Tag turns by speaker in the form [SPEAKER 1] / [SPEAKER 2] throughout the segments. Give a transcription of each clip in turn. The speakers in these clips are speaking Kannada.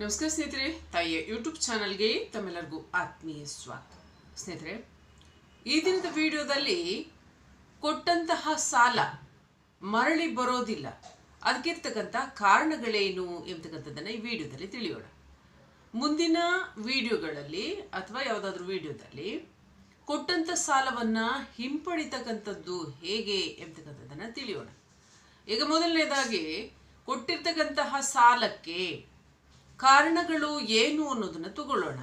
[SPEAKER 1] ನಮಸ್ಕಾರ ಸ್ನೇಹಿತರೆ, ತಾಯಿಯ ಯೂಟ್ಯೂಬ್ ಚಾನಲ್ಗೆ ತಮ್ಮೆಲ್ಲರಿಗೂ ಆತ್ಮೀಯ ಸ್ವಾಗತ. ಸ್ನೇಹಿತರೆ, ಈ ದಿನದ ವಿಡಿಯೋದಲ್ಲಿ ಕೊಟ್ಟಂತಹ ಸಾಲ ಮರಳಿ ಬರೋದಿಲ್ಲ. ಅದಕ್ಕಿರ್ತಕ್ಕಂಥ ಕಾರಣಗಳೇನು ಎಂಬತಕ್ಕಂಥದ್ದನ್ನು ಈ ವಿಡಿಯೋದಲ್ಲಿ ತಿಳಿಯೋಣ. ಮುಂದಿನ ವಿಡಿಯೋಗಳಲ್ಲಿ ಅಥವಾ ಯಾವುದಾದ್ರೂ ವಿಡಿಯೋದಲ್ಲಿ ಕೊಟ್ಟಂಥ ಸಾಲವನ್ನು ಹಿಂಪಡಿತಕ್ಕಂಥದ್ದು ಹೇಗೆ ಎಂಬತಕ್ಕಂಥದ್ದನ್ನು ತಿಳಿಯೋಣ. ಈಗ ಮೊದಲನೇದಾಗಿ, ಕೊಟ್ಟಿರ್ತಕ್ಕಂತಹ ಸಾಲಕ್ಕೆ ಕಾರಣಗಳು ಏನು ಅನ್ನೋದನ್ನು ತಗೊಳ್ಳೋಣ.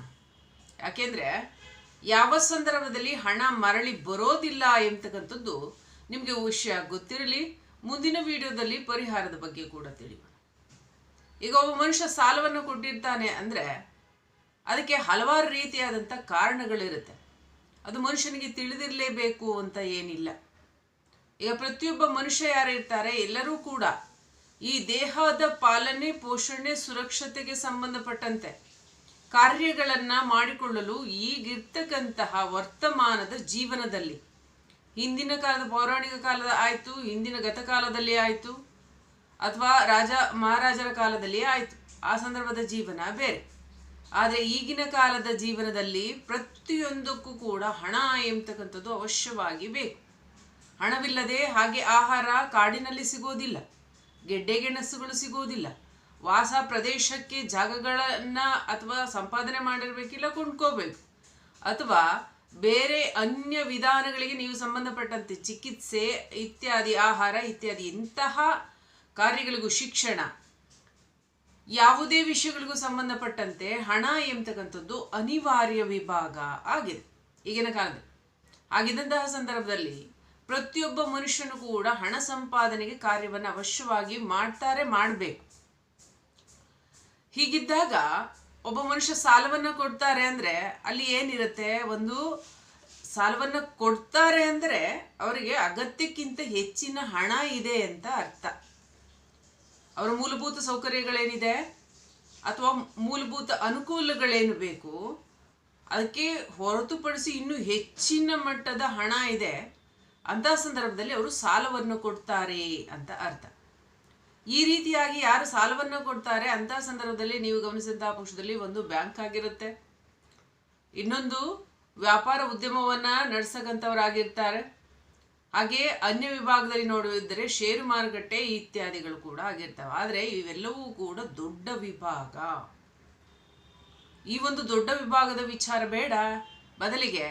[SPEAKER 1] ಯಾಕೆಂದರೆ ಯಾವ ಸಂದರ್ಭದಲ್ಲಿ ಹಣ ಮರಳಿ ಬರೋದಿಲ್ಲ ಎಂತಕ್ಕಂಥದ್ದು ನಿಮಗೆ ವಿಷಯ ಗೊತ್ತಿರಲಿ, ಮುಂದಿನ ವಿಡಿಯೋದಲ್ಲಿ ಪರಿಹಾರದ ಬಗ್ಗೆ ಕೂಡ ತಿಳಿಯೋಣ. ಈಗ ಒಬ್ಬ ಮನುಷ್ಯ ಸಾಲವನ್ನು ಕೊಟ್ಟಿರ್ತಾನೆ ಅಂದರೆ ಅದಕ್ಕೆ ಹಲವಾರು ರೀತಿಯಾದಂಥ ಕಾರಣಗಳಿರುತ್ತೆ. ಅದು ಮನುಷ್ಯನಿಗೆ ತಿಳಿದಿರಲೇಬೇಕು ಅಂತ ಏನಿಲ್ಲ. ಈಗ ಪ್ರತಿಯೊಬ್ಬ ಮನುಷ್ಯ ಯಾರು ಇರ್ತಾರೆ? ಎಲ್ಲರೂ ಕೂಡ ಈ ದೇಹದ ಪಾಲನೆ, ಪೋಷಣೆ, ಸುರಕ್ಷತೆಗೆ ಸಂಬಂಧಪಟ್ಟಂತೆ ಕಾರ್ಯಗಳನ್ನ ಮಾಡಿಕೊಳ್ಳಲು ಈಗಿರ್ತಕ್ಕಂತಹ ವರ್ತಮಾನದ ಜೀವನದಲ್ಲಿ. ಹಿಂದಿನ ಕಾಲದ ಪೌರಾಣಿಕ ಕಾಲದ ಆಯಿತು, ಹಿಂದಿನ ಗತಕಾಲದಲ್ಲಿ ಆಯಿತು, ಅಥವಾ ರಾಜ, ಮಹಾರಾಜರ ಕಾಲದಲ್ಲಿ ಆಯಿತು. ಆ ಸಂದರ್ಭದ ಜೀವನ ಬೇರೆ. ಆದರೆ ಈಗಿನ ಕಾಲದ ಜೀವನದಲ್ಲಿ ಪ್ರತಿಯೊಂದಕ್ಕೂ ಕೂಡ ಹಣ ಎಂಬತಕ್ಕಂಥದ್ದು ಅವಶ್ಯವಾಗಿ ಬೇಕು. ಹಣವಿಲ್ಲದೆ ಹಾಗೆ ಆಹಾರ ಕಾಡಿನಲ್ಲಿ ಸಿಗೋದಿಲ್ಲ. ಗೆಡ್ಡೆ ಗೆಣಸುಗಳು ಸಿಗುವುದಿಲ್ಲ ವಾಸ ಪ್ರದೇಶಕ್ಕೆ ಜಾಗಗಳನ್ನು ಅಥವಾ ಸಂಪಾದನೆ ಮಾಡಿರಬೇಕಿಲ್ಲ ಕೊಂಡ್ಕೋಬೇಕು. ಅಥವಾ ಬೇರೆ ಅನ್ಯ ವಿಧಾನಗಳಿಗೆ ನೀವು ಸಂಬಂಧಪಟ್ಟಂತೆ ಚಿಕಿತ್ಸೆ ಇತ್ಯಾದಿ, ಆಹಾರ ಇತ್ಯಾದಿ ಇಂತಹ ಕಾರ್ಯಗಳಿಗೂ ಶಿಕ್ಷಣ ಯಾವುದೇ ವಿಷಯಗಳಿಗೂ ಸಂಬಂಧಪಟ್ಟಂತೆ ಹಣ ಎಂಬತಕ್ಕಂಥದ್ದು ಅನಿವಾರ್ಯ ವಿಭಾಗ ಆಗಿದೆ. ಈಗಿನ ಕಾಲದಲ್ಲಿ. ಆಗಿದ್ದಂತಹ ಸಂದರ್ಭದಲ್ಲಿ ಪ್ರತಿಯೊಬ್ಬ ಮನುಷ್ಯನು ಕೂಡ ಹಣ ಸಂಪಾದನೆಗೆ ಕಾರ್ಯವನ್ನು ಅವಶ್ಯವಾಗಿ ಮಾಡ್ತಾರೆ, ಮಾಡಬೇಕು. ಹೀಗಿದ್ದಾಗ ಒಬ್ಬ ಮನುಷ್ಯ ಸಾಲವನ್ನು ಕೊಡ್ತಾರೆ ಅಂದರೆ ಅಲ್ಲಿ ಏನಿರುತ್ತೆ? ಒಂದು ಸಾಲವನ್ನು ಕೊಡ್ತಾರೆ ಅಂದರೆ ಅವರಿಗೆ ಅಗತ್ಯಕ್ಕಿಂತ ಹೆಚ್ಚಿನ ಹಣ ಇದೆ ಅಂತ ಅರ್ಥ. ಅವರ ಮೂಲಭೂತ ಸೌಕರ್ಯಗಳೇನಿದೆ? ಅಥವಾ ಮೂಲಭೂತ ಅನುಕೂಲಗಳೇನು ಬೇಕು? ಅದಕ್ಕೆ ಹೊರತುಪಡಿಸಿ ಇನ್ನೂ ಹೆಚ್ಚಿನ ಮಟ್ಟದ ಹಣ ಇದೆ. ಅಂತಹ ಸಂದರ್ಭದಲ್ಲಿ ಅವರು ಸಾಲವನ್ನು ಕೊಡ್ತಾರೆ ಅಂತ ಅರ್ಥ. ಈ ರೀತಿಯಾಗಿ ಯಾರು ಸಾಲವನ್ನು ಕೊಡ್ತಾರೆ ಅಂತಹ ಸಂದರ್ಭದಲ್ಲಿ ನೀವು ಗಮನಿಸಿದಂತಹ ಪಕ್ಷದಲ್ಲಿ ಒಂದು ಬ್ಯಾಂಕ್ ಆಗಿರುತ್ತೆ. ಇನ್ನೊಂದು ವ್ಯಾಪಾರ ಉದ್ಯಮವನ್ನ ನಡೆಸಕಂಥವರಾಗಿರ್ತಾರೆ ಹಾಗೆ ಅನ್ಯ ವಿಭಾಗದಲ್ಲಿ ನೋಡುವುದ್ರೆ ಷೇರು ಮಾರುಕಟ್ಟೆ ಇತ್ಯಾದಿಗಳು ಕೂಡ ಆಗಿರ್ತವೆ. ಆದರೆ ಇವೆಲ್ಲವೂ ಕೂಡ ದೊಡ್ಡ ವಿಭಾಗ. ಈ ಒಂದು ದೊಡ್ಡ ವಿಭಾಗದ ವಿಚಾರ ಬೇಡ. ಬದಲಿಗೆ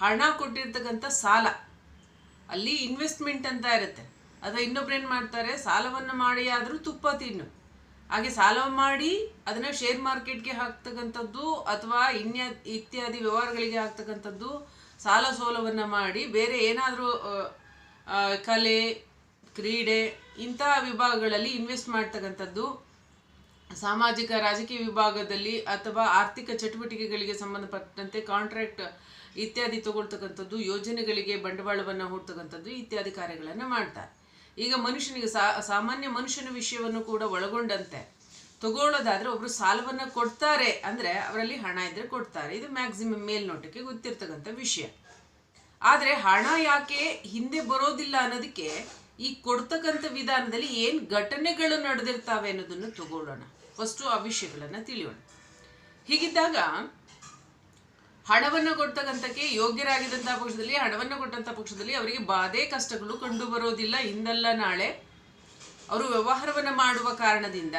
[SPEAKER 1] ಹಣ ಕೊಟ್ಟಿರ್ತಕ್ಕಂಥ ಸಾಲ ಅಲ್ಲಿ ಇನ್ವೆಸ್ಟ್ಮೆಂಟ್ ಅಂತ ಇರುತ್ತೆ. ಅಥವಾ ಇನ್ನೊಬ್ರು ಏನು ಮಾಡ್ತಾರೆ, ಸಾಲವನ್ನು ಮಾಡಿ ಆದರೂ ತುಪ್ಪ ತಿನ್ನು. ಹಾಗೆ ಸಾಲ ಮಾಡಿ ಅದನ್ನು ಶೇರ್ ಮಾರ್ಕೆಟ್ಗೆ ಹಾಕ್ತಕ್ಕಂಥದ್ದು ಅಥವಾ ಇನ್ಯ, ಇತ್ಯಾದಿ ವ್ಯವಹಾರಗಳಿಗೆ ಹಾಕ್ತಕ್ಕಂಥದ್ದು ಸಾಲ ಸೋಲವನ್ನು ಮಾಡಿ ಬೇರೆ ಏನಾದರೂ ಕಲೆ, ಕ್ರೀಡೆ ಇಂತಹ ವಿಭಾಗಗಳಲ್ಲಿ ಇನ್ವೆಸ್ಟ್ ಮಾಡ್ತಕ್ಕಂಥದ್ದು. ಸಾಮಾಜಿಕ ರಾಜಕೀಯ ವಿಭಾಗದಲ್ಲಿ ಅಥವಾ ಆರ್ಥಿಕ ಚಟುವಟಿಕೆಗಳಿಗೆ ಸಂಬಂಧಪಟ್ಟಂತೆ ಕಾಂಟ್ರಾಕ್ಟ್ ಇತ್ಯಾದಿ ತಗೊಳ್ತಕ್ಕಂಥದ್ದು, ಯೋಜನೆಗಳಿಗೆ ಬಂಡವಾಳವನ್ನು ಹೂಡ್ತಕ್ಕಂಥದ್ದು ಇತ್ಯಾದಿ ಕಾರ್ಯಗಳನ್ನು ಮಾಡ್ತಾರೆ. ಈಗ ಮನುಷ್ಯನಿಗೆ ಸಾಮಾನ್ಯ ಮನುಷ್ಯನ ವಿಷಯವನ್ನು ಕೂಡ ಒಳಗೊಂಡಂತೆ ತಗೊಳ್ಳೋದಾದರೆ ಒಬ್ಬರು ಸಾಲವನ್ನು ಕೊಡ್ತಾರೆ ಅಂದರೆ ಅವರಲ್ಲಿ ಹಣ ಇದ್ದರೆ ಕೊಡ್ತಾರೆ. ಇದು ಮ್ಯಾಕ್ಸಿಮಮ್ ಮೇಲ್ನೋಟಕ್ಕೆ ಗೊತ್ತಿರ್ತಕ್ಕಂಥ ವಿಷಯ. ಆದರೆ ಹಣ ಯಾಕೆ ಹಿಂದೆ ಬರೋದಿಲ್ಲ ಅನ್ನೋದಕ್ಕೆ ಈ ಕೊಡ್ತಕ್ಕಂಥ ವಿಧಾನದಲ್ಲಿ ಏನು ಘಟನೆಗಳು ನಡೆದಿರ್ತಾವೆ ಅನ್ನೋದನ್ನು ತಗೊಳ್ಳೋಣ. ಫಸ್ಟು ಆ ವಿಷಯಗಳನ್ನು ತಿಳಿಯೋಣ. ಹೀಗಿದ್ದಾಗ ಹಣವನ್ನು ಕೊಡ್ತಕ್ಕಂಥಕ್ಕೆ ಯೋಗ್ಯರಾಗಿದ್ದಂಥ ಪಕ್ಷದಲ್ಲಿ, ಹಣವನ್ನು ಕೊಟ್ಟಂಥ ಪಕ್ಷದಲ್ಲಿ ಅವರಿಗೆ ಬಾಧೆ, ಕಷ್ಟಗಳು ಕಂಡು ಬರೋದಿಲ್ಲ. ಇಂದಲ್ಲ ನಾಳೆ ಅವರು ವ್ಯವಹಾರವನ್ನು ಮಾಡುವ ಕಾರಣದಿಂದ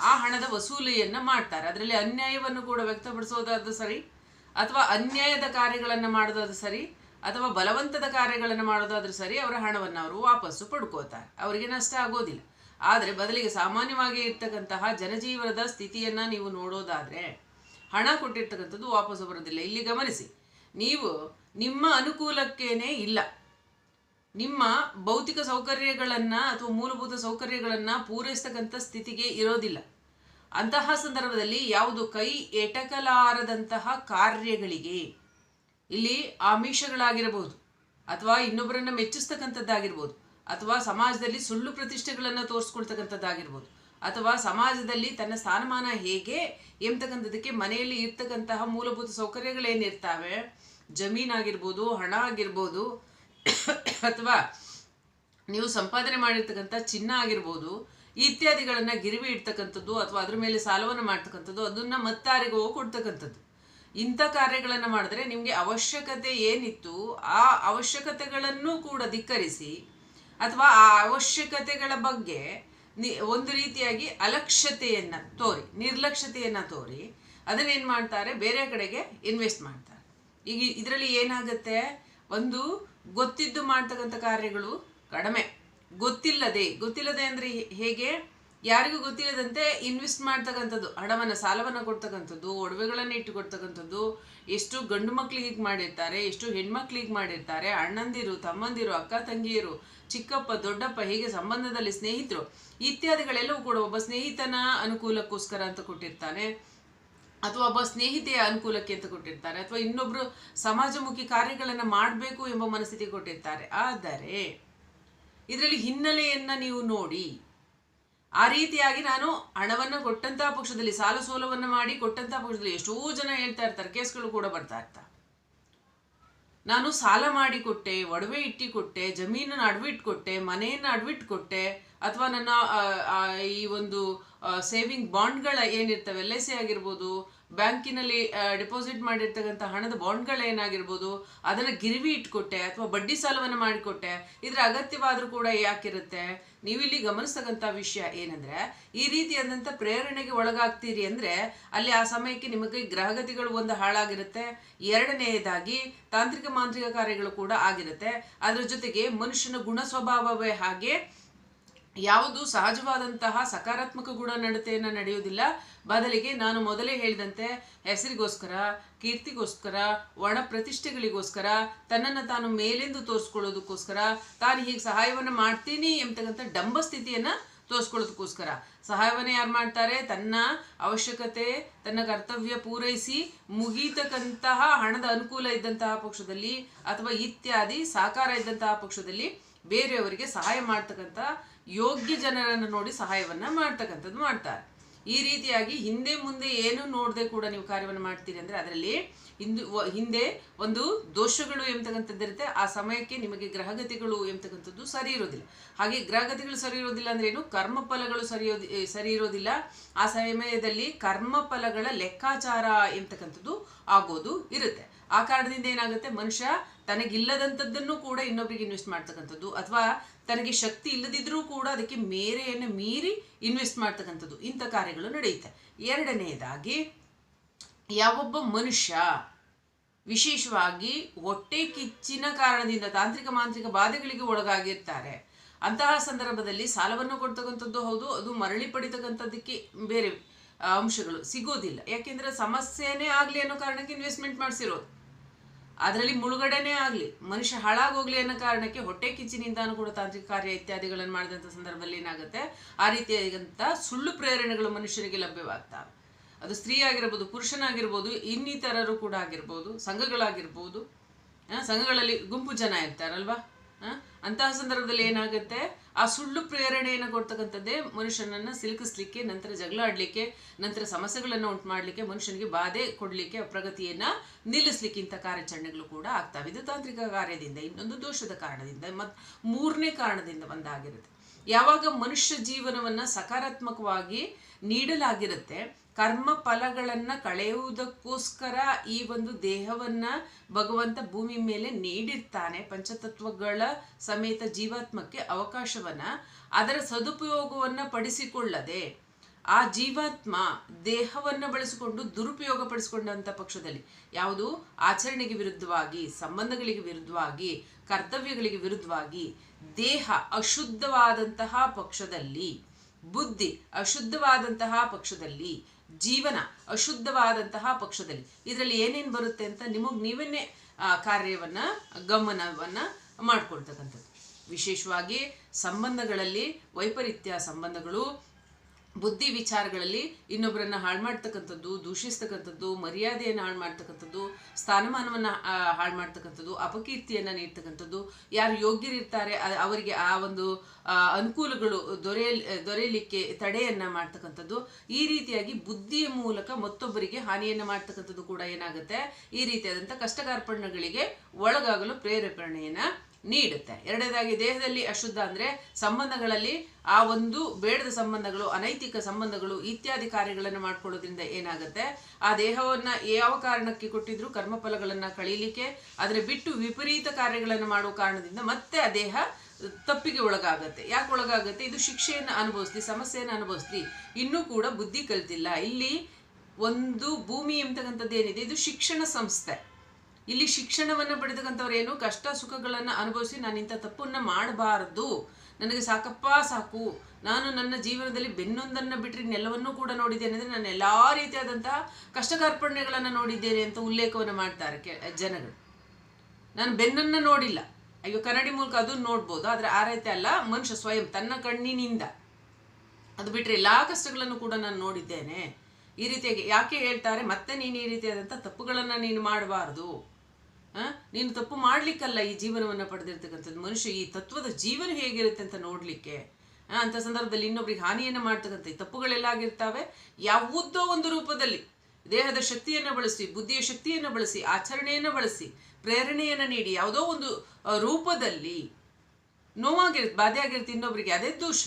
[SPEAKER 1] ಆ ಹಣದ ವಸೂಲಿಯನ್ನ ಮಾಡ್ತಾರೆ. ಅದರಲ್ಲಿ ಅನ್ಯಾಯವನ್ನು ಕೂಡ ವ್ಯಕ್ತಪಡಿಸೋದಾದ್ರೂ ಸರಿ, ಅಥವಾ ಅನ್ಯಾಯದ ಕಾರ್ಯಗಳನ್ನು ಮಾಡೋದಾದ್ರೂ ಸರಿ, ಅಥವಾ ಬಲವಂತದ ಕಾರ್ಯಗಳನ್ನು ಮಾಡೋದಾದ್ರೂ ಸರಿ, ಅವರ ಹಣವನ್ನು ಅವರು ವಾಪಸ್ಸು ಪಡ್ಕೋತಾರೆ. ಅವರಿಗೆ ನಷ್ಟ ಆಗೋದಿಲ್ಲ. ಆದರೆ ಬದಲಿಗೆ ಸಾಮಾನ್ಯವಾಗಿ ಇರ್ತಕ್ಕಂತಹ ಜನಜೀವನದ ಸ್ಥಿತಿಯನ್ನು ನೀವು ನೋಡೋದಾದರೆ ಹಣ ಕೊಟ್ಟಿರ್ತಕ್ಕಂಥದ್ದು ವಾಪಸ್ಸು ಬರೋದಿಲ್ಲ ಇಲ್ಲಿ ಗಮನಿಸಿ, ನೀವು ನಿಮ್ಮ ಅನುಕೂಲಕ್ಕೇನೆ ಇಲ್ಲ. ನಿಮ್ಮ ಭೌತಿಕ ಸೌಕರ್ಯಗಳನ್ನು ಅಥವಾ ಮೂಲಭೂತ ಸೌಕರ್ಯಗಳನ್ನು ಪೂರೈಸ್ತಕ್ಕಂಥ ಸ್ಥಿತಿಗೆ ಇರೋದಿಲ್ಲ. ಅಂತಹ ಸಂದರ್ಭದಲ್ಲಿ ಯಾವುದು ಕೈ ಎಟಕಲಾರದಂತಹ ಕಾರ್ಯಗಳಿಗೆ, ಇಲ್ಲಿ ಆಮಿಷಗಳಾಗಿರಬಹುದು ಅಥವಾ ಇನ್ನೊಬ್ಬರನ್ನು ಮೆಚ್ಚಿಸ್ತಕ್ಕಂಥದ್ದಾಗಿರ್ಬೋದು ಅಥವಾ ಸಮಾಜದಲ್ಲಿ ಸುಳ್ಳು ಪ್ರತಿಷ್ಠೆಗಳನ್ನು ತೋರಿಸ್ಕೊಳ್ತಕ್ಕಂಥದ್ದಾಗಿರ್ಬೋದು. ಅಥವಾ ಸಮಾಜದಲ್ಲಿ ತನ್ನ ಸ್ಥಾನಮಾನ ಹೇಗೆ ಎಂಬತಕ್ಕಂಥದಕ್ಕೆ ಮನೆಯಲ್ಲಿ ಇರ್ತಕ್ಕಂತಹ ಮೂಲಭೂತ ಸೌಕರ್ಯಗಳೇನಿರ್ತಾವೆ? ಜಮೀನಾಗಿರ್ಬೋದು ಹಣ ಆಗಿರ್ಬೋದು, ಅಥವಾ ನೀವು ಸಂಪಾದನೆ ಮಾಡಿರ್ತಕ್ಕಂಥ ಚಿನ್ನ ಆಗಿರ್ಬೋದು, ಇತ್ಯಾದಿಗಳನ್ನು ಗಿರಿವಿ ಇಡ್ತಕ್ಕಂಥದ್ದು ಅಥವಾ ಅದ್ರ ಮೇಲೆ ಸಾಲವನ್ನು ಮಾಡ್ತಕ್ಕಂಥದ್ದು ಅದನ್ನ ಮತ್ತಾರಿಗೂ ಕೊಡ್ತಕ್ಕಂಥದ್ದು. ಇಂಥ ಕಾರ್ಯಗಳನ್ನು ಮಾಡಿದ್ರೆ ನಿಮಗೆ ಅವಶ್ಯಕತೆ ಏನಿತ್ತು, ಆ ಅವಶ್ಯಕತೆಗಳನ್ನು ಕೂಡ ಧಿಕ್ಕರಿಸಿ ಅಥವಾ ಆ ಅವಶ್ಯಕತೆಗಳ ಬಗ್ಗೆ ನಿ, ಒಂದು ರೀತಿಯಾಗಿ ಅಲಕ್ಷ್ಯತೆಯನ್ನು ತೋರಿ, ನಿರ್ಲಕ್ಷ್ಯತೆಯನ್ನು ತೋರಿ ಅದನ್ನೇನು ಮಾಡ್ತಾರೆ? ಬೇರೆ ಕಡೆಗೆ ಇನ್ವೆಸ್ಟ್ ಮಾಡ್ತಾರೆ. ಈಗ ಇದರಲ್ಲಿ ಏನಾಗುತ್ತೆ? ಒಂದು ಗೊತ್ತಿದ್ದು ಮಾಡ್ತಕ್ಕಂಥ ಕಾರ್ಯಗಳು ಕಡಿಮೆ. ಗೊತ್ತಿಲ್ಲದೆ ಗೊತ್ತಿಲ್ಲದೆ ಅಂದರೆ ಹೇಗೆ? ಯಾರಿಗೂ ಗೊತ್ತಿರದಂತೆ ಇನ್ವೆಸ್ಟ್ ಮಾಡ್ತಕ್ಕಂಥದ್ದು, ಹಣವನ್ನು, ಸಾಲವನ್ನು ಕೊಡ್ತಕ್ಕಂಥದ್ದು, ಒಡವೆಗಳನ್ನು ಇಟ್ಟು ಕೊಡ್ತಕ್ಕಂಥದ್ದು ಎಷ್ಟು ಗಂಡು ಮಕ್ಕಳಿಗೆ ಮಾಡಿರ್ತಾರೆ, ಎಷ್ಟು ಹೆಣ್ಮಕ್ಳಿಗೆ ಮಾಡಿರ್ತಾರೆ, ಅಣ್ಣಂದಿರು, ತಮ್ಮಂದಿರು, ಅಕ್ಕ ತಂಗಿಯರು, ಚಿಕ್ಕಪ್ಪ, ದೊಡ್ಡಪ್ಪ ಹೀಗೆ ಸಂಬಂಧದಲ್ಲಿ ಸ್ನೇಹಿತರು, ಇತ್ಯಾದಿಗಳೆಲ್ಲವೂ ಕೂಡ ಒಬ್ಬ ಸ್ನೇಹಿತನ ಅನುಕೂಲಕ್ಕೋಸ್ಕರ ಅಂತ ಕೊಟ್ಟಿರ್ತಾನೆ. ಅಥವಾ ಒಬ್ಬ ಸ್ನೇಹಿತೆಯ ಅನುಕೂಲಕ್ಕೆ ಅಂತ ಕೊಟ್ಟಿರ್ತಾರೆ. ಅಥವಾ ಇನ್ನೊಬ್ರು ಸಮಾಜಮುಖಿ ಕಾರ್ಯಗಳನ್ನು ಮಾಡಬೇಕು ಎಂಬ ಮನಸ್ಥಿತಿ ಕೊಟ್ಟಿರ್ತಾರೆ. ಆದರೆ, ಇದರಲ್ಲಿ ಹಿನ್ನೆಲೆಯನ್ನು ನೀವು ನೋಡಿ ಆ ರೀತಿಯಾಗಿ ನಾನು ಹಣವನ್ನು ಕೊಟ್ಟಂತಹ ಪಕ್ಷದಲ್ಲಿ, ಸಾಲ ಸೋಲವನ್ನು ಮಾಡಿ ಕೊಟ್ಟಂತಹ ಪಕ್ಷದಲ್ಲಿ ಎಷ್ಟೋ ಜನ ಹೇಳ್ತಾ ಇರ್ತಾರೆ, ಕೇಸ್ಗಳು ಕೂಡ ಬರ್ತಾ ಇರ್ತಾ. ನಾನು ಸಾಲ ಮಾಡಿ ಕೊಟ್ಟೆ, ಒಡವೆ ಇಟ್ಟಿ ಕೊಟ್ಟೆ, ಜಮೀನನ್ನು ಅಡ್ವಿಟ್ ಕೊಟ್ಟೆ, ಮನೆಯನ್ನು ಅಡ್ವಿಟ್ ಕೊಟ್ಟೆ, ಅಥವಾ ನನ್ನ ಈ ಒಂದು ಸೇವಿಂಗ್ ಬಾಂಡ್ಗಳ ಏನಿರ್ತವೆ, ಎಲ್ ಐ ಸಿ ಆಗಿರ್ಬೋದು ಬ್ಯಾಂಕಿನಲ್ಲಿ ಡಿಪಾಸಿಟ್ ಮಾಡಿರ್ತಕ್ಕಂಥ ಹಣದ ಬಾಂಡ್ಗಳು ಏನಾಗಿರ್ಬೋದು, ಅದನ್ನು ಗಿರಿವಿ ಇಟ್ಕೊಟ್ಟೆ ಅಥವಾ ಬಡ್ಡಿ ಸಾಲವನ್ನು ಮಾಡಿಕೊಟ್ಟೆ, ಇದರ ಅಗತ್ಯವಾದರೂ ಕೂಡ ಯಾಕಿರುತ್ತೆ? ನೀವಿಲ್ಲಿ ಗಮನಿಸ್ತಕ್ಕಂಥ ವಿಷಯ ಏನಂದ್ರೆ, ಈ ರೀತಿಯಾದಂಥ ಪ್ರೇರಣೆಗೆ ಒಳಗಾಗ್ತೀರಿ ಅಂದ್ರೆ, ಅಲ್ಲಿ ಆ ಸಮಯಕ್ಕೆ ನಿಮಗೆ ಗ್ರಹಗತಿಗಳು ಒಂದು ಹಾಳಾಗಿರುತ್ತೆ. ಎರಡನೆಯದಾಗಿ, ತಾಂತ್ರಿಕ ಮಾಂತ್ರಿಕ ಕಾರ್ಯಗಳು ಕೂಡ ಆಗಿರುತ್ತೆ. ಅದರ ಜೊತೆಗೆ ಮನುಷ್ಯನ ಗುಣ ಸ್ವಭಾವವೇ ಹಾಗೆ ಯಾವುದು ಸಹಜವಾದಂತಹ ಸಕಾರಾತ್ಮಕ ಗುಣ ನಡತೆಯನ್ನು ನಡೆಯುವುದಿಲ್ಲ. ಬದಲಿಗೆ ನಾನು ಮೊದಲೇ ಹೇಳಿದಂತೆ ಹೆಸರಿಗೋಸ್ಕರ, ಕೀರ್ತಿಗೋಸ್ಕರ, ಒಣ ಪ್ರತಿಷ್ಠೆಗಳಿಗೋಸ್ಕರ, ತನ್ನನ್ನು ತಾನು ಮೇಲೆಂದು ತೋರಿಸ್ಕೊಳ್ಳೋದಕ್ಕೋಸ್ಕರ, ತಾನು ಹೀಗೆ ಸಹಾಯವನ್ನು ಮಾಡ್ತೀನಿ ಎಂಬತಕ್ಕಂಥ ಡಂಬ ಸ್ಥಿತಿಯನ್ನು ತೋರಿಸ್ಕೊಳ್ಳೋದಕ್ಕೋಸ್ಕರ. ಸಹಾಯವನ್ನು ಯಾರು ಮಾಡ್ತಾರೆ? ತನ್ನ ಅವಶ್ಯಕತೆ, ತನ್ನ ಕರ್ತವ್ಯ ಪೂರೈಸಿ ಮುಗೀತಕ್ಕಂತಹ ಹಣದ ಅನುಕೂಲ ಇದ್ದಂತಹ ಪಕ್ಷದಲ್ಲಿ ಅಥವಾ ಇತ್ಯಾದಿ, ಸಾಕಾರ ಇದ್ದಂತಹ ಪಕ್ಷದಲ್ಲಿ ಬೇರೆಯವರಿಗೆ ಸಹಾಯ ಮಾಡ್ತಕ್ಕಂಥ ಯೋಗ್ಯ ಜನರನ್ನು ನೋಡಿ ಸಹಾಯವನ್ನ ಮಾಡ್ತಕ್ಕಂಥದ್ದು ಮಾಡ್ತಾರೆ. ಈ ರೀತಿಯಾಗಿ ಹಿಂದೆ ಮುಂದೆ ಏನು ನೋಡದೆ ಕೂಡ ನೀವು ಕಾರ್ಯವನ್ನು ಮಾಡ್ತೀರಿ ಅಂದ್ರೆ ಅದರಲ್ಲಿ ಹಿಂದು ಒಂದು ದೋಷಗಳು ಎಂಬತಕ್ಕಂಥದ್ದಿರುತ್ತೆ ಆ ಸಮಯಕ್ಕೆ ನಿಮಗೆ ಗ್ರಹಗತಿಗಳು ಎಂಬತಕ್ಕಂಥದ್ದು ಸರಿ ಇರೋದಿಲ್ಲ. ಹಾಗೆ ಗ್ರಹಗತಿಗಳು ಸರಿ ಇರೋದಿಲ್ಲ ಅಂದ್ರೆ ಏನು? ಕರ್ಮಫಲಗಳು ಸರಿಯೋದಿ ಸರಿ ಇರೋದಿಲ್ಲ. ಆ ಸಮಯದಲ್ಲಿ ಕರ್ಮಫಲಗಳ ಲೆಕ್ಕಾಚಾರ ಎಂಬತಕ್ಕಂಥದ್ದು ಆಗೋದು ಇರುತ್ತೆ. ಆ ಕಾರಣದಿಂದ ಏನಾಗುತ್ತೆ? ಮನುಷ್ಯ ತನಗಿಲ್ಲದಂಥದ್ದನ್ನು ಕೂಡ ಇನ್ನೊಬ್ಬರಿಗೆ ಇನ್ವೆಸ್ಟ್ ಮಾಡ್ತಕ್ಕಂಥದ್ದು. ಅಥವಾ ತನಗೆ ಶಕ್ತಿ ಇಲ್ಲದಿದ್ರೂ ಕೂಡ ಅದಕ್ಕೆ ಮೇರೆಯನ್ನು ಮೀರಿ ಇನ್ವೆಸ್ಟ್ ಮಾಡ್ತಕ್ಕಂಥದ್ದು. ಇಂಥ ಕಾರ್ಯಗಳು ನಡೆಯುತ್ತೆ. ಎರಡನೆಯದಾಗಿ ಯಾವೊಬ್ಬ ಮನುಷ್ಯ ವಿಶೇಷವಾಗಿ ಹೊಟ್ಟೆ ಕಿಚ್ಚಿನ ಕಾರಣದಿಂದ ತಾಂತ್ರಿಕ ಮಾಂತ್ರಿಕ ಬಾಧೆಗಳಿಗೆ ಒಳಗಾಗಿರ್ತಾರೆ. ಅಂತಹ ಸಂದರ್ಭದಲ್ಲಿ ಸಾಲವನ್ನು ಕೊಡ್ತಕ್ಕಂಥದ್ದು ಹೌದು, ಅದು ಮರಳಿ ಪಡಿತಕ್ಕಂಥದ್ದಕ್ಕೆ ಬೇರೆ ಅಂಶಗಳು ಸಿಗೋದಿಲ್ಲ. ಯಾಕೆಂದ್ರೆ ಸಮಸ್ಯೆನೇ ಆಗಲಿ ಅನ್ನೋ ಕಾರಣಕ್ಕೆ ಇನ್ವೆಸ್ಟ್ಮೆಂಟ್ ಮಾಡಿಸಿರೋದು. ಅದರಲ್ಲಿ ಮುಳುಗಡೆನೇ ಆಗಲಿ, ಮನುಷ್ಯ ಹಾಳಾಗೋಗ್ಲಿ ಅನ್ನೋ ಕಾರಣಕ್ಕೆ ಹೊಟ್ಟೆ ಕಿಚ್ಚಿನಿಂದಾನು ಕೂಡ ತಾಂತ್ರಿಕ ಕಾರ್ಯ ಇತ್ಯಾದಿಗಳನ್ನು ಮಾಡಿದಂಥ ಸಂದರ್ಭದಲ್ಲಿ ಏನಾಗುತ್ತೆ, ಆ ರೀತಿಯಾದಂಥ ಸುಳ್ಳು ಪ್ರೇರಣೆಗಳು ಮನುಷ್ಯರಿಗೆ ಲಭ್ಯವಾಗ್ತವೆ ಅದು ಸ್ತ್ರೀ ಆಗಿರ್ಬೋದು, ಪುರುಷನಾಗಿರ್ಬೋದು, ಇನ್ನಿತರರು ಕೂಡ ಆಗಿರ್ಬೋದು, ಸಂಘಗಳಾಗಿರ್ಬೋದು ಸಂಘಗಳಲ್ಲಿ ಗುಂಪು ಜನ ಇರ್ತಾರಲ್ವಾ? ಅಂತಹ ಸಂದರ್ಭದಲ್ಲಿ ಏನಾಗುತ್ತೆ? ಆ ಸುಳ್ಳು ಪ್ರೇರಣೆಯನ್ನು ಕೊಡ್ತಕ್ಕಂಥದ್ದೇ ಮನುಷ್ಯನನ್ನ ಸಿಲುಕಿಸ್ಲಿಕ್ಕೆ, ನಂತರ ಜಗಳ ಆಡ್ಲಿಕ್ಕೆ, ನಂತರ ಸಮಸ್ಯೆಗಳನ್ನು ಉಂಟು ಮಾಡಲಿಕ್ಕೆ, ಮನುಷ್ಯನಿಗೆ ಬಾಧೆ ಕೊಡಲಿಕ್ಕೆ ಪ್ರಗತಿಯನ್ನ ನಿಲ್ಲಿಸ್ಲಿಕ್ಕೆ ಇಂಥ ಕಾರ್ಯಾಚರಣೆಗಳು ಕೂಡ ಆಗ್ತಾವೆ. ಇದು ತಾಂತ್ರಿಕ ಕಾರ್ಯದಿಂದ, ಇನ್ನೊಂದು ದೋಷದ ಕಾರಣದಿಂದ ಮತ್ತು ಮೂರನೇ ಕಾರಣದಿಂದ ಒಂದಾಗಿರುತ್ತೆ ಯಾವಾಗ ಮನುಷ್ಯ ಜೀವನವನ್ನ ಸಕಾರಾತ್ಮಕವಾಗಿ ನೀಡಲಾಗಿರುತ್ತೆ ಕರ್ಮ ಫಲಗಳನ್ನು ಕಳೆಯುವುದಕ್ಕೋಸ್ಕರ ಈ ಒಂದು ದೇಹವನ್ನ ಭಗವಂತ ಭೂಮಿ ಮೇಲೆ ನೀಡಿರ್ತಾನೆ. ಪಂಚತತ್ವಗಳ ಸಮೇತ ಜೀವಾತ್ಮಕ್ಕೆ ಅವಕಾಶವನ್ನ ಅದರ ಸದುಪಯೋಗವನ್ನ ಪಡಿಸಿಕೊಳ್ಳದೆ ಆ ಜೀವಾತ್ಮ ದೇಹವನ್ನ ಬಳಸಿಕೊಂಡು ದುರುಪಯೋಗ ಪಡಿಸಿಕೊಂಡಂಥ ಪಕ್ಷದಲ್ಲಿ ಯಾವುದು? ಆಚರಣೆಗೆ ವಿರುದ್ಧವಾಗಿ, ಸಂಬಂಧಗಳಿಗೆ ವಿರುದ್ಧವಾಗಿ, ಕರ್ತವ್ಯಗಳಿಗೆ ವಿರುದ್ಧವಾಗಿ ದೇಹ ಅಶುದ್ಧವಾದಂತಹ ಪಕ್ಷದಲ್ಲಿ, ಬುದ್ಧಿ ಅಶುದ್ಧವಾದಂತಹ ಪಕ್ಷದಲ್ಲಿ ಜೀವನ ಅಶುದ್ಧವಾದಂತಹ ಪಕ್ಷದಲ್ಲಿ. ಇದರಲ್ಲಿ ಏನೇನು ಬರುತ್ತೆ ಅಂತ ನಿಮಗೆ ನೀವನ್ನೇ ಕಾರ್ಯವನ್ನ, ಗಮನವನ್ನ ಮಾಡ್ಕೊಳ್ತಕ್ಕಂಥದ್ದು. ವಿಶೇಷವಾಗಿ ಸಂಬಂಧಗಳಲ್ಲಿ ವೈಪರೀತ್ಯ ಸಂಬಂಧಗಳು ಬುದ್ಧಿ ವಿಚಾರಗಳಲ್ಲಿ ಇನ್ನೊಬ್ಬರನ್ನ ಹಾಳು ಮಾಡ್ತಕ್ಕಂಥದ್ದು, ದೂಷಿಸ್ತಕ್ಕಂಥದ್ದು, ಮರ್ಯಾದೆಯನ್ನು ಹಾಳು ಮಾಡ್ತಕ್ಕಂಥದ್ದು, ಸ್ಥಾನಮಾನವನ್ನು ಹಾಳು ಮಾಡ್ತಕ್ಕಂಥದ್ದು, ಅಪಕೀರ್ತಿಯನ್ನು ನೀಡ್ತಕ್ಕಂಥದ್ದು, ಯಾರು ಯೋಗ್ಯರಿರ್ತಾರೆ ಅವರಿಗೆ ಆ ಒಂದು ಅನುಕೂಲಗಳು ದೊರೆಯಲ್ ದೊರೆಯಲಿಕ್ಕೆ ತಡೆಯನ್ನ ಮಾಡ್ತಕ್ಕಂಥದ್ದು, ಈ ರೀತಿಯಾಗಿ ಬುದ್ಧಿಯ ಮೂಲಕ ಮತ್ತೊಬ್ಬರಿಗೆ ಹಾನಿಯನ್ನ ಮಾಡ್ತಕ್ಕಂಥದ್ದು ಕೂಡ ಏನಾಗುತ್ತೆ, ಈ ರೀತಿಯಾದಂಥ ಕಷ್ಟಕಾರ್ಪಣಗಳಿಗೆ ಒಳಗಾಗಲು ಪ್ರೇರೇಪಣೆಯನ್ನ ನೀಡುತ್ತೆ. ಎರಡನೇದಾಗಿ ದೇಹದಲ್ಲಿ ಅಶುದ್ಧ ಅಂದ್ರೆ ಸಂಬಂಧಗಳಲ್ಲಿ ಆ ಒಂದು ಬೇಡದ ಸಂಬಂಧಗಳು, ಅನೈತಿಕ ಸಂಬಂಧಗಳು ಇತ್ಯಾದಿ ಕಾರ್ಯಗಳನ್ನು ಮಾಡ್ಕೊಳ್ಳೋದ್ರಿಂದ ಏನಾಗುತ್ತೆ? ಆ ದೇಹವನ್ನ ಯಾವ ಕಾರಣಕ್ಕೆ ಕೊಟ್ಟಿದ್ರು ಕರ್ಮಫಲಗಳನ್ನು ಕಳೀಲಿಕ್ಕೆ ಅದನ್ನ ಬಿಟ್ಟು ವಿಪರೀತ ಕಾರ್ಯಗಳನ್ನು ಮಾಡುವ ಕಾರಣದಿಂದ ಮತ್ತೆ ಆ ದೇಹ ತಪ್ಪಿಗೆ ಒಳಗಾಗತ್ತೆ. ಯಾಕೆ ಒಳಗಾಗತ್ತೆ? ಇದು ಶಿಕ್ಷೆಯನ್ನು ಅನುಭವಿಸ್ತಿ ಸಮಸ್ಯೆಯನ್ನು ಅನುಭವಿಸ್ತಿ ಇನ್ನೂ ಕೂಡ ಬುದ್ಧಿ ಕಲ್ತಿಲ್ಲ. ಇಲ್ಲಿ ಒಂದು ಭೂಮಿ ಎಂಬತಕ್ಕಂಥದ್ದು ಏನಿದೆ? ಇದು ಶಿಕ್ಷಣ ಸಂಸ್ಥೆ. ಇಲ್ಲಿ ಶಿಕ್ಷಣವನ್ನು ಪಡೆದಕ್ಕಂಥವ್ರು ಏನು? ಕಷ್ಟ ಸುಖಗಳನ್ನು ಅನುಭವಿಸಿ ನಾನು ಇಂಥ ತಪ್ಪನ್ನು ಮಾಡಬಾರದು. ನನಗೆ ಸಾಕಪ್ಪ, ಸಾಕು. ನಾನು ನನ್ನ ಜೀವನದಲ್ಲಿ ಬೆನ್ನೊಂದನ್ನು ಬಿಟ್ಟರೆ ನೆಲವನ್ನು ಕೂಡ ನೋಡಿದ್ದೇನೆ ಅಂದರೆ ನಾನು ಎಲ್ಲ ರೀತಿಯಾದಂತಹ ಕಷ್ಟ ಕಾರ್ಪಣ್ಯಗಳನ್ನು ನೋಡಿದ್ದೇನೆ ಅಂತ ಉಲ್ಲೇಖವನ್ನು ಮಾಡ್ತಾರೆ ಕೆ, ಜನಗಳು. ನಾನು ಬೆನ್ನನ್ನು ನೋಡಿಲ್ಲ. ಅಯ್ಯೋ, ಕನ್ನಡಿ ಮೂಲಕ ಅದು ನೋಡ್ಬೋದು. ಆದರೆ ಆ ರೀತಿ ಅಲ್ಲ, ಮನುಷ್ಯ ಸ್ವಯಂ ತನ್ನ ಕಣ್ಣಿನಿಂದ. ಅದು ಬಿಟ್ಟರೆ ಎಲ್ಲ ಕಷ್ಟಗಳನ್ನು ಕೂಡ ನಾನು ನೋಡಿದ್ದೇನೆ. ಈ ರೀತಿಯಾಗಿ ಯಾಕೆ ಹೇಳ್ತಾರೆ? ಮತ್ತೆ ನೀನು ಈ ರೀತಿಯಾದಂಥ ತಪ್ಪುಗಳನ್ನು ನೀನು ಮಾಡಬಾರ್ದು? ನೀನು ತಪ್ಪು ಮಾಡ್ಲಿಕ್ಕಲ್ಲ ಈ ಜೀವನವನ್ನು ಪಡೆದಿರ್ತಕ್ಕಂಥದ್ದು. ಮನುಷ್ಯ ಈ ತತ್ವದ ಜೀವನ ಹೇಗಿರುತ್ತೆ ಅಂತ ನೋಡಲಿಕ್ಕೆ. ಅಂಥ ಸಂದರ್ಭದಲ್ಲಿ ಇನ್ನೊಬ್ರಿಗೆ ಹಾನಿಯನ್ನು ಮಾಡ್ತಕ್ಕಂಥ ಈ ತಪ್ಪುಗಳೆಲ್ಲ ಆಗಿರ್ತಾವೆ. ಯಾವುದೋ ಒಂದು ರೂಪದಲ್ಲಿ ದೇಹದ ಶಕ್ತಿಯನ್ನು ಬಳಸಿ, ಬುದ್ಧಿಯ ಶಕ್ತಿಯನ್ನು ಬಳಸಿ, ಆಚರಣೆಯನ್ನು ಬಳಸಿ, ಪ್ರೇರಣೆಯನ್ನು ನೀಡಿ, ಯಾವುದೋ ಒಂದು ರೂಪದಲ್ಲಿ ನೋವಾಗಿರುತ್ತೆ ಬಾಧೆ ಆಗಿರುತ್ತೆ ಇನ್ನೊಬ್ಬರಿಗೆ ಅದೇ ದೋಷ.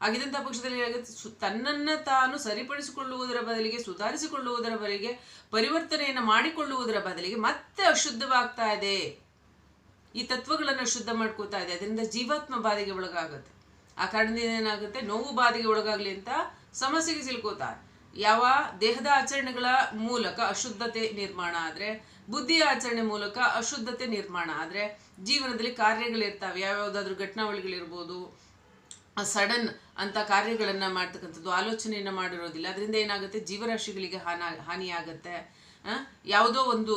[SPEAKER 1] ಆಗಿದ್ದಂಥ ಪಕ್ಷದಲ್ಲಿ ಏನಾಗುತ್ತೆ ತನ್ನನ್ನು ತಾನು ಸರಿಪಡಿಸಿಕೊಳ್ಳುವುದರ ಬದಲಿಗೆ, ಸುಧಾರಿಸಿಕೊಳ್ಳುವುದರ ಬದಲಿಗೆ, ಪರಿವರ್ತನೆಯನ್ನು ಮಾಡಿಕೊಳ್ಳುವುದರ ಬದಲಿಗೆ ಮತ್ತೆ ಅಶುದ್ಧವಾಗ್ತಾ ಇದೆ. ಈ ತತ್ವಗಳನ್ನು ಶುದ್ಧ ಮಾಡ್ಕೋತಾ ಇದೆ. ಅದರಿಂದ ಜೀವಾತ್ಮ ಬಾಧೆಗೆ ಒಳಗಾಗುತ್ತೆ. ಆ ಕಾರಣದಿಂದ ಏನಾಗುತ್ತೆ? ನೋವು ಬಾಧೆಗೆ ಒಳಗಾಗಲಿ ಅಂತ ಸಮಸ್ಯೆಗೆ ಸಿಲುಕೋತಾರೆ. ಯಾವ ದೇಹದ ಆಚರಣೆಗಳ ಮೂಲಕ ಅಶುದ್ಧತೆ ನಿರ್ಮಾಣ ಆದರೆ, ಬುದ್ಧಿಯ ಆಚರಣೆ ಮೂಲಕ ಅಶುದ್ಧತೆ ನಿರ್ಮಾಣ ಆದರೆ, ಜೀವನದಲ್ಲಿ ಕಾರ್ಯಗಳಿರ್ತಾವೆ. ಯಾವ್ಯಾವುದಾದ್ರೂ ಘಟನಾವಳಿಗಳಿರ್ಬೋದು ಸಡನ್ ಅಂತ ಕಾರ್ಯಗಳನ್ನು ಮಾಡ್ತಕ್ಕಂಥದ್ದು ಆಲೋಚನೆಯನ್ನು ಮಾಡಿರೋದಿಲ್ಲ. ಅದರಿಂದ ಏನಾಗುತ್ತೆ? ಜೀವರಾಶಿಗಳಿಗೆ ಹಾನ, ಹಾನಿಯಾಗತ್ತೆ. ಯಾವುದೋ ಒಂದು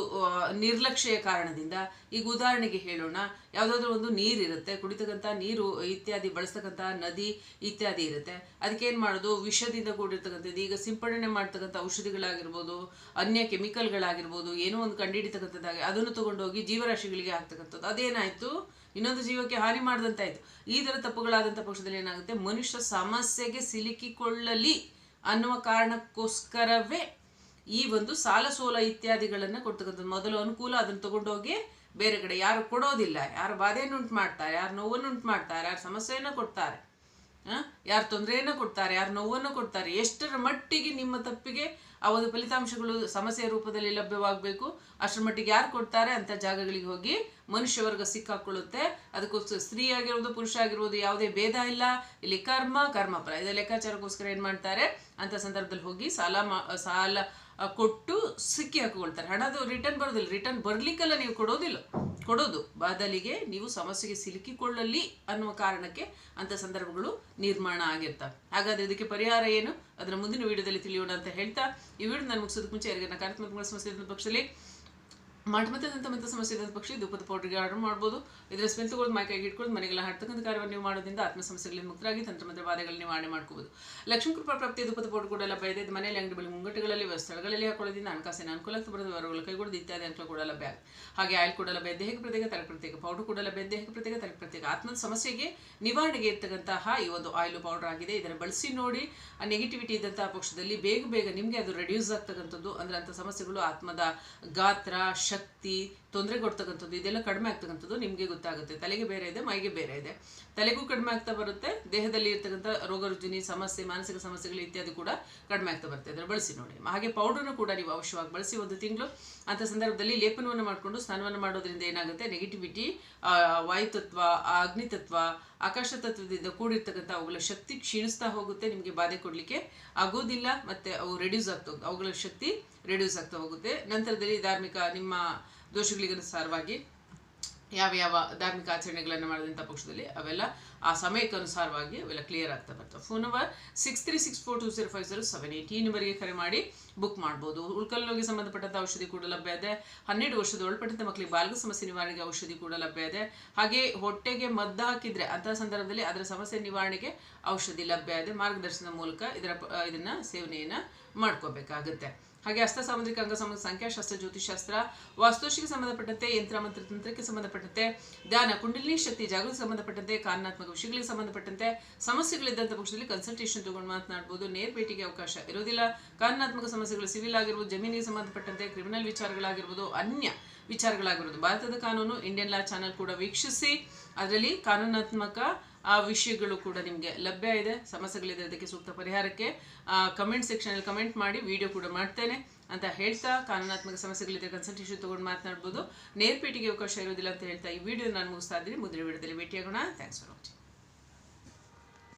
[SPEAKER 1] ನಿರ್ಲಕ್ಷ್ಯ ಕಾರಣದಿಂದ ಈಗ ಉದಾಹರಣೆಗೆ ಹೇಳೋಣ. ಯಾವುದಾದ್ರೂ ಒಂದು ನೀರಿರುತ್ತೆ ಕುಡಿತಕ್ಕಂಥ ನೀರು ಇತ್ಯಾದಿ, ಬಳಸ್ತಕ್ಕಂಥ ನದಿ ಇತ್ಯಾದಿ ಇರುತ್ತೆ. ಅದಕ್ಕೆ ಏನು ಮಾಡೋದು? ವಿಷದಿಂದ ಕೂಡಿರ್ತಕ್ಕಂಥದ್ದು. ಈಗ ಸಿಂಪಡಣೆ ಮಾಡ್ತಕ್ಕಂಥ ಔಷಧಿಗಳಾಗಿರ್ಬೋದು, ಅನ್ಯ ಕೆಮಿಕಲ್ಗಳಾಗಿರ್ಬೋದು, ಏನೋ ಒಂದು ಕಂಡುಹಿಡಿತಕ್ಕಂಥದ್ದಾಗಿ ಅದನ್ನು ತಗೊಂಡೋಗಿ ಜೀವರಾಶಿಗಳಿಗೆ ಆಗ್ತಕ್ಕಂಥದ್ದು ಅದೇನಾಯಿತು? ಇನ್ನೊಂದು ಜೀವಕ್ಕೆ ಹಾನಿ ಮಾಡಿದಂತಾಯ್ತು ಈ ಥರ ತಪ್ಪುಗಳಾದಂಥ ಪಕ್ಷದಲ್ಲಿ ಏನಾಗುತ್ತೆ? ಮನುಷ್ಯ ಸಮಸ್ಯೆಗೆ ಸಿಲುಕಿಕೊಳ್ಳಲಿ ಅನ್ನುವ ಕಾರಣಕ್ಕೋಸ್ಕರವೇ ಈ ಒಂದು ಸಾಲ ಸೋಲ ಇತ್ಯಾದಿಗಳನ್ನು ಕೊಡ್ತಕ್ಕಂಥದ್ದು. ಮೊದಲು ಅನುಕೂಲ ಅದನ್ನು ತಗೊಂಡೋಗಿ ಬೇರೆ ಕಡೆ. ಯಾರು ಕೊಡೋದಿಲ್ಲ. ಯಾರು ಬಾಧೆಯನ್ನು ಉಂಟು ಮಾಡ್ತಾರೆ ಯಾರು ನೋವನ್ನು ಉಂಟು ಮಾಡ್ತಾರೆ ಯಾರು ಸಮಸ್ಯೆಯನ್ನು ಕೊಡ್ತಾರೆ? ಯಾರು ತೊಂದರೆಯನ್ನು ಕೊಡ್ತಾರೆ. ಯಾರು ನೋವನ್ನು ಕೊಡ್ತಾರೆ. ಎಷ್ಟರ ಮಟ್ಟಿಗೆ ನಿಮ್ಮ ತಪ್ಪಿಗೆ ಆ ಒಂದು ಫಲಿತಾಂಶಗಳು ಸಮಸ್ಯೆಯ ರೂಪದಲ್ಲಿ ಲಭ್ಯವಾಗಬೇಕು. ಅಷ್ಟರ ಮಟ್ಟಿಗೆ ಯಾರು ಕೊಡ್ತಾರೆ ಅಂತ ಜಾಗಗಳಿಗೆ ಹೋಗಿ ಮನುಷ್ಯ ವರ್ಗ ಸಿಕ್ಕಾಕೊಳ್ಳುತ್ತೆ. ಅದಕ್ಕೋಸ್ಕರ ಸ್ತ್ರೀ ಆಗಿರ್ಬೋದು, ಪುರುಷ ಆಗಿರ್ಬೋದು ಯಾವುದೇ ಭೇದ ಇಲ್ಲ. ಇಲ್ಲಿ ಕರ್ಮ ಕರ್ಮಫಲ ಇದರ ಲೆಕ್ಕಾಚಾರಕ್ಕೋಸ್ಕರ ಏನು ಮಾಡ್ತಾರೆ? ಅಂತ ಸಂದರ್ಭದಲ್ಲಿ ಹೋಗಿ ಸಾಲ ಮಾ, ಸಾಲ ಕೊಟ್ಟು ಸಿಕ್ಕಿ ಹಾಕಿಕೊಳ್ತಾರೆ ಹಣದು ರಿಟರ್ನ್ ಬರೋದಿಲ್ಲ. ರಿಟರ್ನ್ ಬರ್ಲಿಕ್ಕೆಲ್ಲ ನೀವು ಕೊಡೋದಿಲ್ಲ. ಕೊಡೋದು. ಬದಲಿಗೆ ನೀವು ಸಮಸ್ಯೆಗೆ ಸಿಲುಕಿಕೊಳ್ಳಲಿ ಅನ್ನುವ ಕಾರಣಕ್ಕೆ ಅಂತ ಸಂದರ್ಭಗಳು ನಿರ್ಮಾಣ ಆಗಿರ್ತವೆ ಹಾಗಾದ್ರೆ ಇದಕ್ಕೆ ಪರಿಹಾರ ಏನು? ಅದರ ಮುಂದಿನ ವಿಡಿಯೋದಲ್ಲಿ ತಿಳಿಯೋಣ ಅಂತ ಹೇಳ್ತಾ. ಈ ವಿಡಿಯೋ ನಾನು ಮುಗಿಸೋದಕ್ಕೆ ಮುಂಚೆ ಯಾರಿಗಾರ ನಕಾರಾತ್ಮಕ ಸಮಸ್ಯೆ ಪಕ್ಷದಲ್ಲಿ ಮಠಮತದಂತ ಮತ್ತೆ ಸಮಸ್ಯೆ ಇದ್ದ ಪಕ್ಷಿ, ಧೂಪದ ಪೌಡ್ರಿಗೆ ಆರ್ಡರ್ ಮಾಡ್ಬೋದು. ಇದರ ತಗೊಳ್ಳೋದು ಮೈಕೈಗೆ ಇಟ್ಕೊಂಡು ಮನೆಗೆಲ್ಲ ಹಾಡ್ತಕ್ಕಂಥ ಕಾರ್ಯವನ್ನು ನೀವು ಮಾಡೋದ್ರಿಂದ ಆತ್ಮ ಸಮಸ್ಯೆಗಳಿಂದ ಮುಕ್ತರಾಗಿ ತಂತ್ರಮಂತ್ರ ಬಾಧೆಗಳನ್ನ ನಿವಾರಣೆ ಮಾಡ್ಕೋಬಹುದು ಲಕ್ಷ್ಮೀ ಕೃಪಾ ಪ್ರಾಪ್ತಿ ಧೂಪದ ಪೌಡರ್ ಕೂಡ ಇದೆ ಇದು ಮನೆಯಲ್ಲಿ ಅಂಗಡಿ ಬಳಿ ಮುಂಗಟ್ಟುಗಳಲ್ಲಿ ಸ್ಥಳಗಳಲ್ಲಿ ಹಾಕೊಳ್ಳೋದ್ರಿಂದ ಹಣಕಾಸಿನ ಅನುಕೂಲ ಬರೋದು ವರಗಳು ಕೈಗೊಳ್ಳೋದು ಇತ್ಯಾದಿ ಅನುಕೂಲ ಕೂಡ ಲಭ್ಯ ಹಾಗೆ ಆಯಿಲ್ ಕೂಡ ಲಭ್ಯ ದೇಹಕ್ಕೆ ಪ್ರತ್ಯೇಕ, ತಲೆ ಪ್ರತ್ಯೇಕ ಪೌಡರ್ ಕೂಡ ಲಭ್ಯ ದೇಹಕ್ಕೆ ಪ್ರತ್ಯೇಕ, ತಲೆ ಪ್ರತ್ಯೇಕ, ಆತ್ಮದ ಸಮಸ್ಯೆಗೆ ನಿವಾರಣೆಗೆ ಇರ್ತಕ್ಕಂತಹ ಈ ಒಂದು ಆಯಿಲ್ ಪೌಡರ್ ಆಗಿದೆ. ಇದನ್ನು ಬಳಸಿ ನೋಡಿ, ಆ ನೆಗೆಟಿವಿಟಿ ಇದ್ದಂತಹ ಪಕ್ಷದಲ್ಲಿ ಬೇಗ ಬೇಗ ನಿಮಗೆ ಅದು ರೆಡ್ಯೂಸ್ ಆಗ್ತಕ್ಕಂಥದ್ದು. ಅಂದ್ರೆ ಅಂತ ಸಮಸ್ಯೆಗಳು ಆತ್ಮದ ಗಾತ್ರ ಶಕ್ತಿ ತೊಂದರೆ ಕೊಡ್ತಕ್ಕಂಥದ್ದು ಇದೆಲ್ಲ ಕಡಿಮೆ ಆಗ್ತಕ್ಕಂಥದ್ದು ನಿಮಗೆ ಗೊತ್ತಾಗುತ್ತೆ. ತಲೆಗೆ ಬೇರೆ ಇದೆ ಮೈಗೆ ಬೇರೆ ಇದೆ. ತಲೆಗೂ ಕಡಿಮೆ ಆಗ್ತಾ ಬರುತ್ತೆ, ದೇಹದಲ್ಲಿ ಇರ್ತಕ್ಕಂಥ ರೋಗ ರುಜಿನಿ, ಸಮಸ್ಯೆ, ಮಾನಸಿಕ ಸಮಸ್ಯೆಗಳು ಇತ್ಯಾದಿ ಕೂಡ ಕಡಿಮೆ ಆಗ್ತಾ ಬರುತ್ತೆ. ಅದನ್ನು ಬಳಸಿ ನೋಡಿ. ಹಾಗೆ ಪೌಡರ್ನು ಕೂಡ ನೀವು ಅವಶ್ಯವಾಗಿ ಬಳಸಿ ಒಂದು ತಿಂಗಳು. ಅಂತ ಸಂದರ್ಭದಲ್ಲಿ ಲೇಪನವನ್ನು ಮಾಡಿಕೊಂಡು ಸ್ನಾನವನ್ನು ಮಾಡೋದ್ರಿಂದ ಏನಾಗುತ್ತೆ? ನೆಗೆಟಿವಿಟಿ ವಾಯುತತ್ವ, ಅಗ್ನಿತತ್ವ ಆಕಾಶ ತತ್ವದಿಂದ ಕೂಡಿರ್ತಕ್ಕಂಥ ಅವುಗಳ ಶಕ್ತಿ ಕ್ಷೀಣಿಸ್ತಾ ಹೋಗುತ್ತೆ, ನಿಮಗೆ ಬಾಧೆ ಕೊಡಲಿಕ್ಕೆ ಆಗೋದಿಲ್ಲ, ಮತ್ತೆ ಅವು ರೆಡ್ಯೂಸ್ ಆಗ್ತಾ ಹೋಗುತ್ತೆ. ಅವುಗಳ ಶಕ್ತಿ ರೆಡ್ಯೂಸ್ ಆಗ್ತಾ ಹೋಗುತ್ತೆ. ನಂತರದಲ್ಲಿ ಧಾರ್ಮಿಕ ನಿಮ್ಮ ದೋಷಗಳಿಗನುಸಾರವಾಗಿ ಯಾವ ಯಾವ ಧಾರ್ಮಿಕ ಆಚರಣೆಗಳನ್ನು ಮಾಡಿದಂಥ ಪಕ್ಷದಲ್ಲಿ ಅವೆಲ್ಲ ಆ ಸಮಯಕ್ಕೆ ಅನುಸಾರವಾಗಿ ಅವೆಲ್ಲ ಕ್ಲಿಯರ್ ಆಗ್ತಾ ಬರ್ತವೆ. Phone number six three six four two zero five zero seven eight ಈ ನಂಬರ್ಗೆ ಕರೆ ಮಾಡಿ ಬುಕ್ ಮಾಡ್ಬೋದು. ಉಳ್ಕಲ್ಲೋಗಿ ಸಂಬಂಧಪಟ್ಟಂಥ ಔಷಧಿ ಕೂಡ ಲಭ್ಯ ಇದೆ. ಹನ್ನೆರಡು ವರ್ಷದ ಒಳಪಟ್ಟಂಥ ಮಕ್ಕಳಿಗೆ ಬಾಲ್ಗ ಸಮಸ್ಯೆ ನಿವಾರಣೆಗೆ ಔಷಧಿ ಕೂಡ ಲಭ್ಯ ಇದೆ. ಹಾಗೆ ಹೊಟ್ಟೆಗೆ ಮದ್ದು ಹಾಕಿದರೆ ಅಂತಹ ಸಂದರ್ಭದಲ್ಲಿ ಅದರ ಸಮಸ್ಯೆ ನಿವಾರಣೆಗೆ ಔಷಧಿ ಲಭ್ಯ ಇದೆ. ಮಾರ್ಗದರ್ಶನದ ಮೂಲಕ ಇದರ ಇದನ್ನು ಇದನ್ನ ಸೇವನೆಯನ್ನು ಮಾಡ್ಕೋಬೇಕಾಗುತ್ತೆ. ಹಾಗೆ ಹಸ್ತ ಸಾಮುದ್ರಿಕ ಅಂಗ ಸಂಬಂಧ ಸಂಖ್ಯಾಶಾಸ್ತ್ರ ಜ್ಯೋತಿಷಾಸ್ತ್ರ ವಾಸ್ತುಶಿಗೆ ಸಂಬಂಧಪಟ್ಟಂತೆ, ಯಂತ್ರ ಮಂತ್ರ ತಂತ್ರಕ್ಕೆ ಸಂಬಂಧಪಟ್ಟಂತೆ, ಧ್ಯಾನ, ಕುಂಡಲಿನಿ ಶಕ್ತಿ, ಜಾಗೃತಿ ಸಂಬಂಧಪಟ್ಟಂತೆ ಕಾರಣಾತ್ಮಕ ವಿಷಯಗಳಿಗೆ ಸಂಬಂಧಪಟ್ಟಂತೆ ಸಮಸ್ಯೆಗಳಿದ್ದಂಥ ಪಕ್ಷದಲ್ಲಿ ಕನ್ಸಲ್ಟೇಷನ್ ತಗೊಂಡು ಮಾತನಾಡ್ಬೋದು. ನೇರ ಭೇಟಿಗೆ ಅವಕಾಶ ಇರೋದಿಲ್ಲ ಕಾನೂನಾತ್ಮಕ ಸಮಸ್ಯೆಗಳು ಸಿವಿಲ್ ಆಗಿರ್ಬೋದು, ಜಮೀನಿಗೆ ಸಂಬಂಧಪಟ್ಟಂತೆ ಕ್ರಿಮಿನಲ್ ವಿಚಾರಗಳಾಗಿರ್ಬೋದು, ಅನ್ಯ ವಿಚಾರಗಳಾಗಿರ್ಬೋದು. ಭಾರತದ ಕಾನೂನು ಇಂಡಿಯನ್ ಲಾ ಚಾನಲ್ ಕೂಡ ವೀಕ್ಷಿಸಿ, ಅದರಲ್ಲಿ ಕಾನೂನಾತ್ಮಕ ಆ ವಿಷಯಗಳು ಕೂಡ ನಿಮಗೆ ಲಭ್ಯ ಇದೆ. ಸಮಸ್ಯೆಗಳಿದೆ ಅದಕ್ಕೆ ಸೂಕ್ತ ಪರಿಹಾರಕ್ಕೆ ಕಮೆಂಟ್ ಸೆಕ್ಷನಲ್ಲಿ ಕಮೆಂಟ್ ಮಾಡಿ ವಿಡಿಯೋ ಕೂಡ ಮಾಡ್ತೇನೆ. ಅಂತ ಹೇಳ್ತಾ, ಕಾನೂನಾತ್ಮಕ ಸಮಸ್ಯೆಗಳಿದೆ ಕನ್ಸಲ್ಟೇಷನ್ ತೊಗೊಂಡು ಮಾತನಾಡ್ಬೋದು. ನೇರ್ಪೇಟಿಗೆ ಅವಕಾಶ ಇರೋದಿಲ್ಲ ಅಂತ ಹೇಳ್ತಾ ಈ ವಿಡಿಯೋ ನಾನು ಮುಗಿಸ್ತಾ ಇದ್ದೀನಿ. ಮುಂದಿನ ವಿಡಿಯೋದಲ್ಲಿ ಭೇಟಿಯಾಗೋಣ. Thanks for watching